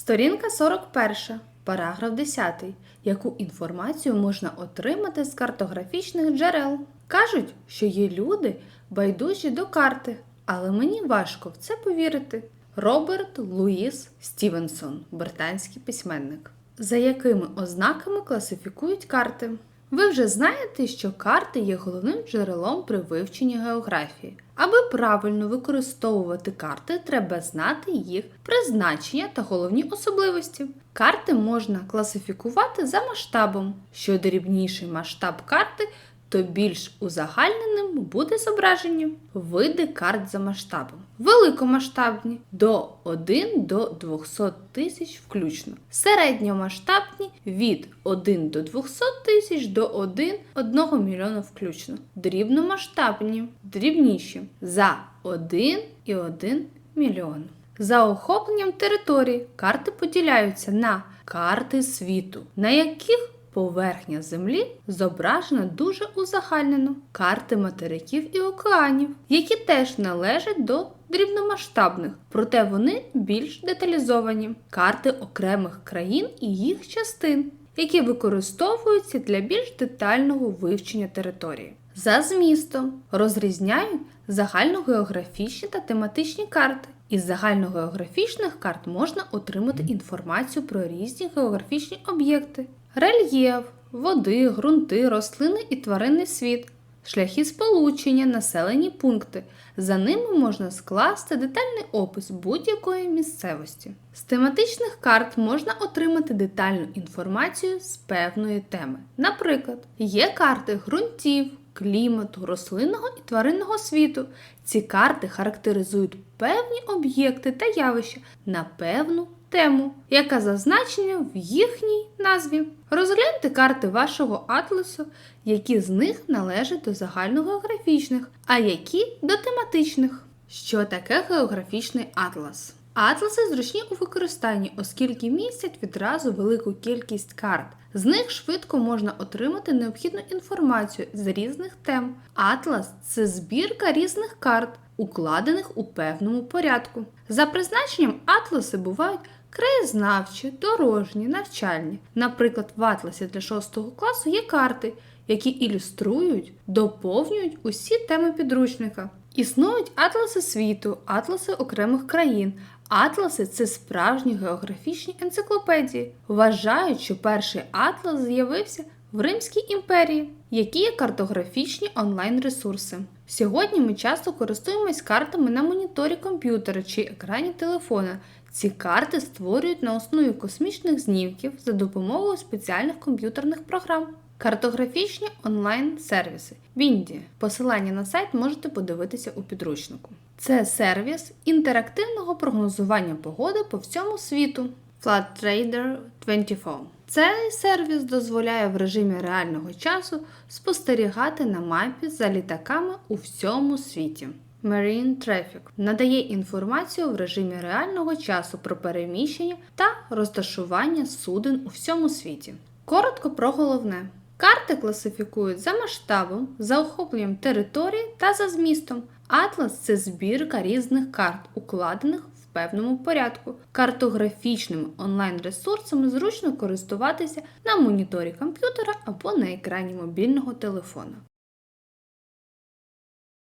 Сторінка 41, параграф 10. Яку інформацію можна отримати з картографічних джерел? Кажуть, що є люди байдужі до карти, але мені важко в це повірити. Роберт Луїс Стівенсон, британський письменник. За якими ознаками класифікують карти? Ви вже знаєте, що карти є головним джерелом при вивченні географії. Аби правильно використовувати карти, треба знати їх призначення та головні особливості. Карти можна класифікувати за масштабом. Що дрібніший масштаб карти, то більш узагальненим буде зображення. Види карт за масштабом. Великомасштабні до 1 до 200 тисяч включно. Середньомасштабні від 1 до 200 тисяч до 1 1 мільйона включно. Дрібномасштабні, дрібніші за 1 і 1 мільйон. За охопленням території карти поділяються на карти світу, на яких Поверхня Землі зображена дуже узагальнено карти материків і океанів, які теж належать до дрібномасштабних, проте вони більш деталізовані. Карти окремих країн і їх частин, які використовуються для більш детального вивчення території. За змістом розрізняють загальногеографічні та тематичні карти. Із загальногеографічних карт можна отримати інформацію про різні географічні об'єкти, рельєф, води, ґрунти, рослини і тваринний світ, шляхи сполучення, населені пункти. За ними можна скласти детальний опис будь-якої місцевості. З тематичних карт можна отримати детальну інформацію з певної теми. Наприклад, є карти ґрунтів, клімату, рослинного і тваринного світу. Ці карти характеризують певні об'єкти та явища на певну тему, яка зазначена в їхній назві. Розгляньте карти вашого атласу, які з них належать до загальногеографічних, а які до тематичних. Що таке географічний атлас? Атласи зручні у використанні, оскільки містять відразу велику кількість карт. З них швидко можна отримати необхідну інформацію з різних тем. Атлас це збірка різних карт, укладених у певному порядку. За призначенням атласи бувають краєзнавчі, дорожні, навчальні. Наприклад, в атласі для 6 класу є карти, які ілюструють, доповнюють усі теми підручника. Існують атласи світу, атласи окремих країн. Атласи це справжні географічні енциклопедії. Вважають, що перший атлас з'явився в Римській імперії, які є картографічні онлайн-ресурси. Сьогодні ми часто користуємось картами на моніторі комп'ютера чи екрані телефона. Ці карти створюють на основі космічних знімків за допомогою спеціальних комп'ютерних програм. Картографічні онлайн-сервіси. Бінді. Посилання на сайт можете подивитися у підручнику. Це сервіс інтерактивного прогнозування погоди по всьому світу. FloodTrader 24. Цей сервіс дозволяє в режимі реального часу спостерігати на мапі за літаками у всьому світі. Marine Traffic надає інформацію в режимі реального часу про переміщення та розташування суден у всьому світі. Коротко про головне. Карти класифікують за масштабом, за охопленням території та за змістом. Атлас це збірка різних карт, укладених в певному порядку. Картографічними онлайн-ресурсами зручно користуватися на моніторі комп'ютера або на екрані мобільного телефона.